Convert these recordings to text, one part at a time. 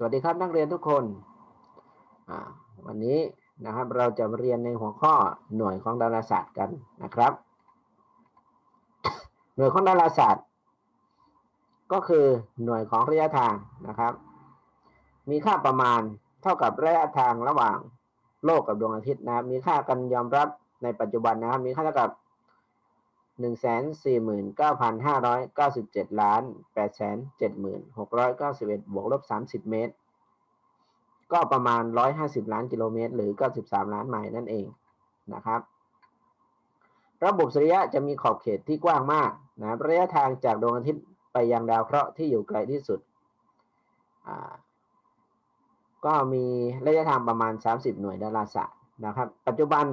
สวัสดีครับนักเรียนทุกคน วันนี้นะครับเราจะเรียนในหัวข้อหน่วยของดาราศาสตร์กันนะครับ หน่วยของดาราศาสตร์ ก็คือหน่วยของระยะทางนะครับ มีค่าประมาณเท่ากับระยะทางระหว่างโลกกับดวงอาทิตย์นะครับ มีค่ากันยอมรับในปัจจุบันนะครับ มีค่าเท่ากับ หนึ่งแสนสี่หมื่นเก้าพันห้าร้อยเก้าสิบเจ็ดล้านแปดแสนเจ็ดหมื่นหกร้อยเก้าสิบเอ็ดบวกลบสามสิบเมตร ก็ประมาณร้อยห้าสิบล้านกิโลเมตร หรือเก้าสิบสามล้านไมล์นั่นเองนะครับ ระบบสุริยะจะมีขอบเขตที่กว้างมากนะระยะทางจากดวงอาทิตย์ไปยังดาวเคราะห์ที่อยู่ไกลที่สุด ก็มีระยะทางประมาณ 30 หน่วยดาราศาสตร์นะครับ ปัจจุบัน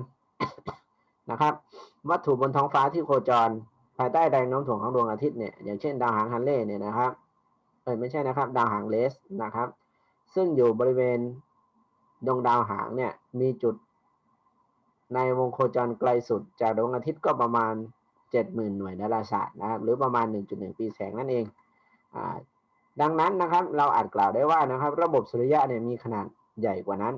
นะครับ วัตถุบนท้องฟ้าที่โคจร ภายใต้แรงโน้มถ่วงของดวงอาทิตย์เนี่ยอย่างเช่นดาวหางฮันเล่เนี่ยนะครับเออไม่ใช่นะครับ ดาวหางเลสนะครับ ซึ่งอยู่บริเวณดวงดาวหางเนี่ยมีจุด ในวงโคจรไกลสุด จากดวงอาทิตย์ก็ประมาณ 70,000 หน่วยดาราศาสตร์นะครับ หรือประมาณ 1.1 ปีแสงนั่นเองอ่าดังนั้นนะครับเราอาจกล่าวได้ว่านะครับ ระบบสุริยะเนี่ยมีขนาดใหญ่กว่านั้น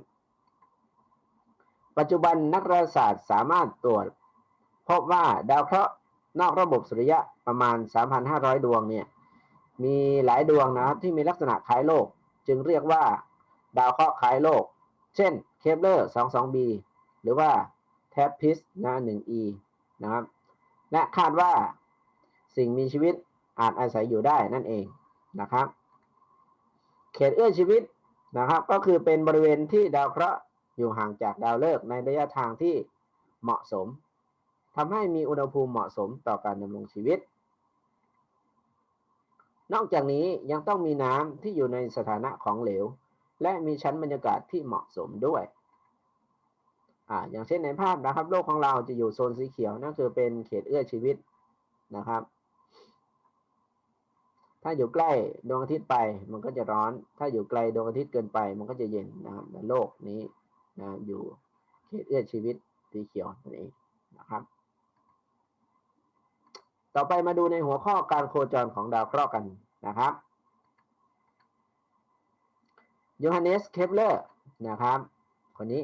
ปัจจุบันนักดาราศาสตร์สามารถตรวจพบว่าดาวเคราะห์นอกระบบสุริยะประมาณ 3,500 ดวงเนี่ยมีหลายดวงนะครับที่มีลักษณะคล้ายโลก จึงเรียกว่าดาวเคราะห์คล้ายโลก เช่นเคปเลอร์ 22b หรือว่าแทปพิสนะ 1e นะครับและคาดว่าสิ่งมีชีวิตอาจอาศัยอยู่ได้นั่นเองนะครับ เขตเอื้อชีวิตนะครับ ก็คือเป็นบริเวณที่ดาวเคราะห์ อยู่ห่างจากดาวฤกษ์ในระยะทางที่เหมาะสมทำให้มีอุณหภูมิเหมาะสมต่อการดำรงชีวิต นอกจากนี้ยังต้องมีน้ำที่อยู่ในสถานะของเหลว และมีชั้นบรรยากาศที่เหมาะสมด้วยอ่าอย่างเช่นในภาพนะครับ โลกของเราจะอยู่โซนสีเขียวนั่นคือเป็นเขตเอื้อชีวิตนะครับ ถ้าอยู่ใกล้ดวงอาทิตย์ไปมันก็จะร้อน ถ้าอยู่ไกลดวงอาทิตย์เกินไป มันก็จะเย็นนะครับในโลกนี้ นะอยู่เขตเอื้อชีวิตสีเขียวนั่นเองนะครับ ต่อไปมาดูในหัวข้อการโคจรของดาวเคราะห์กันนะครับโยฮันเนสเคปเลอร์นะครับ คนนี้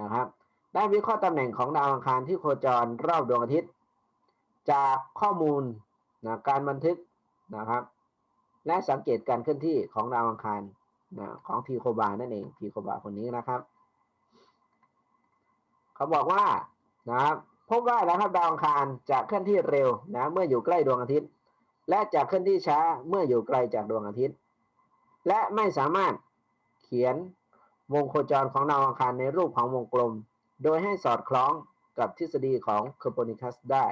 นะครับ ได้วิเคราะห์ตำแหน่งของดาวอังคารที่โคจรรอบดวงอาทิตย์ จากข้อมูลนะการบันทึกนะครับ และสังเกตการเคลื่อนที่ของดาวอังคารนะของทีโคบานั่นเองทีโคบาคนนี้นะครับ เขาบอกว่านะครับพบว่านะครับดาวอังคารจะเคลื่อนที่เร็วนะเมื่ออยู่ใกล้ดวงอาทิตย์ และจะเคลื่อนที่ช้าเมื่ออยู่ไกลจากดวงอาทิตย์ และไม่สามารถเขียนวงโคจรของดาวอังคารในรูปของวงกลม โดยให้สอดคล้องกับทฤษฎีของโคปอร์นิคัสได้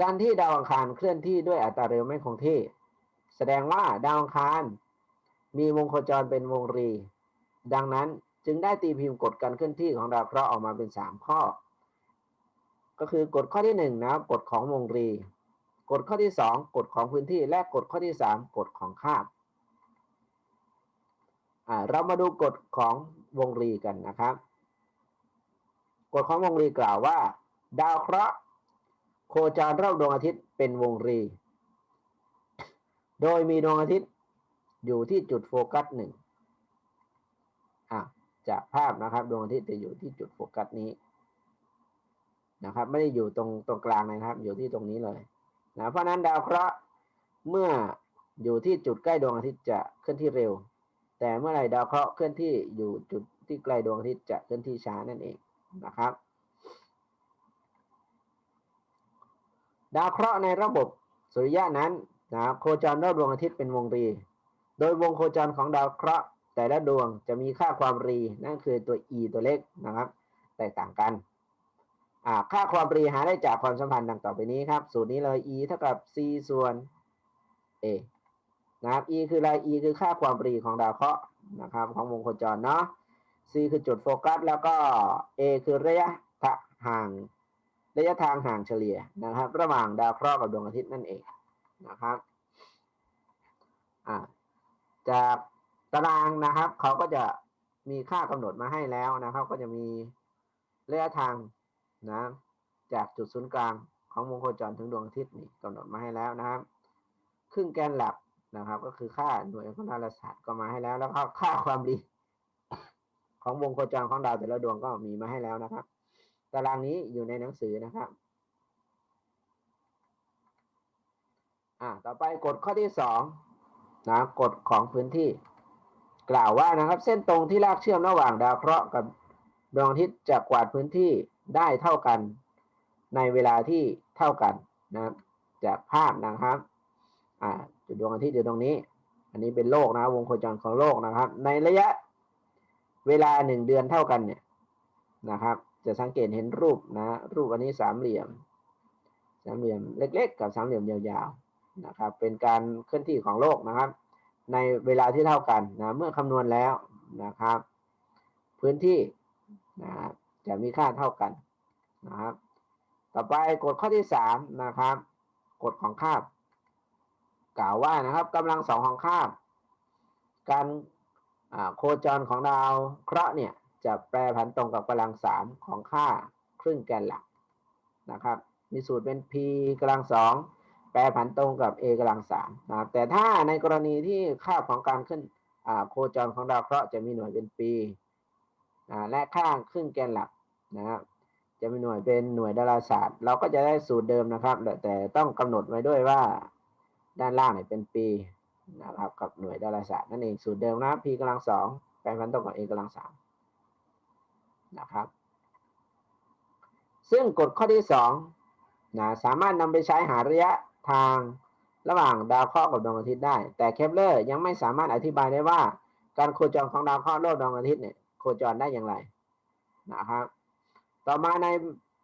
การที่ดาวอังคารเคลื่อนที่ด้วยอัตราเร็วไม่คงที่ แสดงว่าดาวอังคารมีวงโคจรเป็นวงรี ดังนั้น จึงได้ตีพิมพ์กฎการเคลื่อนที่ของดาวเคราะห์ออกมาเป็น 3 ข้อ ก็คือกฎข้อที่1นะครับกฎของวงรี กฎข้อที่ 2 กฎของพื้นที่ และกฎข้อที่ 3 กฎของคาบเรามาดูกฎของวงรีกันนะครับ กฎของวงรีกล่าวว่า ดาวเคราะห์โคจรรอบดวงอาทิตย์เป็นวงรี โดยมีดวงอาทิตย์อยู่ที่จุดโฟกัสหนึ่ง จากภาพนะครับดวงอาทิตย์จะอยู่ที่จุดโฟกัสนี้นะครับ ไม่ได้อยู่ตรงตรงกลางนะครับ อยู่ที่ตรงนี้เลยนะเพราะนั้นดาวเคราะห์เมื่ออยู่ที่จุดใกล้ดวงอาทิตย์จะเคลื่อนที่เร็ว แต่เมื่อไหร่ดาวเคราะห์เคลื่อนที่อยู่จุดที่ใกล้ดวงอาทิตย์จะเคลื่อนที่ช้านั่นเองนะครับ ดาวเคราะห์ในระบบสุริยะนั้นนะโคจรรอบดวงอาทิตย์เป็นวงรี โดยวงโคจรของดาวเคราะห์ แต่ละดวงจะมีค่าความรีนั่นคือตัว e ตัวเล็กนะครับ แตกต่างกันค่าความรีหาได้จากความสัมพันธ์ดังต่อไปนี้ครับ สูตรนี้เลย e เท่ากับ c ส่วน a นะครับ e คืออะไร e คือค่าความรีของดาวเคราะห์นะครับของวงโคจรเนาะ c คือจุดโฟกัส แล้วก็ a คือระยะห่างระยะทางห่างเฉลี่ยนะครับ ระหว่างดาวเคราะห์กับดวงอาทิตย์นั่นเองนะครับจาก ตารางนะครับ เขาก็จะมีค่ากำหนดมาให้แล้วนะครับ ก็จะมีระยะทางนะจากจุดศูนย์กลางของวงโคจรถึงดวงอาทิตย์นี่กำหนดมาให้แล้วนะครับ ครึ่งแกนหลักนะครับ ก็คือค่าหน่วยของดาราศาสตร์ก็มาให้แล้ว แล้วก็ค่าความดีของวงโคจรของดาวแต่ละดวงก็มีมาให้แล้วนะครับ ตารางนี้อยู่ในหนังสือนะครับอ่าต่อไปกฎข้อที่สองนะกฎของพื้นที่ กล่าวว่านะครับ เส้นตรงที่ลากเชื่อมระหว่างดาวเคราะห์กับดวงอาทิตย์จะกวาดพื้นที่ได้เท่ากัน ในเวลาที่เท่ากันนะครับจากภาพนะครับอ่าจุดดวงอาทิตย์อยู่ตรงนี้ อันนี้เป็นโลกนะวงโคจรของโลกนะครับ ในระยะเวลาหนึ่งเดือนเท่ากันเนี่ยนะครับ จะสังเกตเห็นรูปนะรูปอันนี้สามเหลี่ยมสามเหลี่ยมเล็ก ๆ กับสามเหลี่ยมยาวๆนะครับ เป็นการเคลื่อนที่ของโลกนะครับ ในเวลาที่เท่ากันนะเมื่อคำนวณแล้วนะครับ พื้นที่นะจะมีค่าเท่ากันนะครับ ต่อไปกฎข้อที่สามนะครับกฎของคาบ กล่าวว่านะครับกำลังสองของคาบ การโคจรของดาวเคราะห์เนี่ยจะแปรผันตรงกับกำลังสามของค่าครึ่งแกนหลักนะครับ มีสูตรเป็น p กำลังสอง แปรผันตรงกับ a กำลังสามนะครับแต่ถ้าในกรณีที่ค่าของการขึ้นโคจรของดาวเคราะห์จะมีหน่วยเป็นปีและค่าครึ่งแกนหลักนะครับจะมีหน่วยเป็นหน่วยดาราศาสตร์ เราก็จะได้สูตรเดิมนะครับ แต่ต้องกำหนดไว้ด้วยว่าด้านล่างเนี่ยเป็นปีนะครับกับหน่วยดาราศาสตร์นั่นเองสูตรเดิมนะ p กำลังสองแปลพันตรงกับ a กำลังสามนะครับซึ่งกฎข้อที่สองนะสามารถนำไปใช้หาระยะ ทางระหว่างดาวเคราะห์กับดวงอาทิตย์ได้ แต่เคปเลอร์ยังไม่สามารถอธิบายได้ว่า การโคจรของดาวเคราะห์รอบดวงอาทิตย์เนี่ยโคจรได้อย่างไรนะครับ ต่อมาใน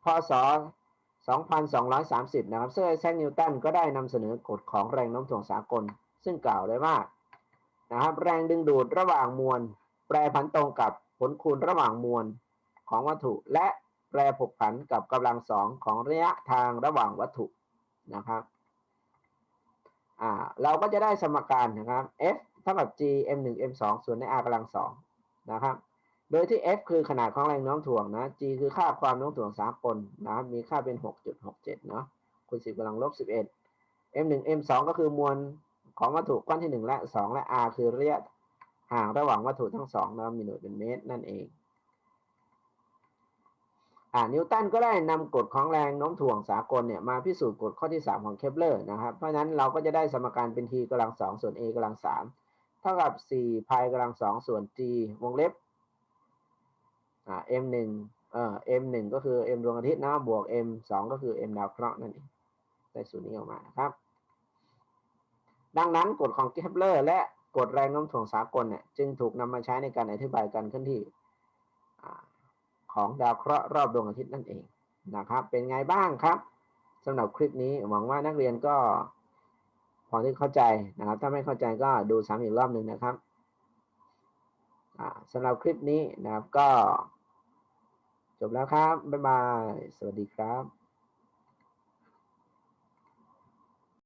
พศ 2230 นะครับเซอร์ไอแซคนิวตันก็ได้นำเสนอกฎของแรงโน้มถ่วงสากล ซึ่งกล่าวเลยว่านะครับแรงดึงดูดระหว่างมวล แปรผันตรงกับผลคูณระหว่างมวลของวัตถุ และแปรผกผันกับกำลังสองของระยะทางระหว่างวัตถุนะครับ อ่าเราก็จะได้สมการนะครับ F เท่ากับ G m 1 m 2ส่วนใน r กำลังสองนะครับ โดยที่ F คือขนาดของแรงโน้มถ่วงนะ G คือค่าความโน้มถ่วงสากลนะครับมีค่าเป็น 6.67 เนาะคูณ10กำลังลบ 11 M 1 M 2ก็คือมวลของวัตถุก้อนที่ 1 และ 2 และ R คือระยะห่างระหว่างวัตถุทั้งสองนะมีหน่วยเป็นเมตรนั่นเอง นิวตันก็ได้นำกฎของแรงโน้มถ่วงสากลเนี่ยมาพิสูจน์กฎข้อที่ 3 ของเคปเลอร์นะครับเพราะฉะนั้นเราก็จะได้สมการเป็น t กำลัง2ส่วน a กำลัง3เท่ากับ4 pi กำลัง2ส่วน g วงเล็บอ่า m หนึ่งเอ่อ m หนึ่งก็คือ m ดวงอาทิตย์นะบวก m สองก็คือ m ดาวเคราะห์นั่นเองได้สูตรนี้ออกมานะครับ ดังนั้นกฎของเคปเลอร์และกฎแรงโน้มถ่วงสากลเนี่ยจึงถูกนำมาใช้ในการอธิบายการเคลื่อนที่อ่า ของดาวเคราะห์รอบดวงอาทิตย์นั่นเองนะครับ เป็นไงบ้างครับสำหรับคลิปนี้หวังว่านักเรียนก็ พอที่เข้าใจนะครับ ถ้าไม่เข้าใจก็ดูซ้ำอีกรอบหนึ่งนะครับอ่าสำหรับคลิปนี้นะครับก็ จบแล้วครับ บ๊ายบาย สวัสดีครับ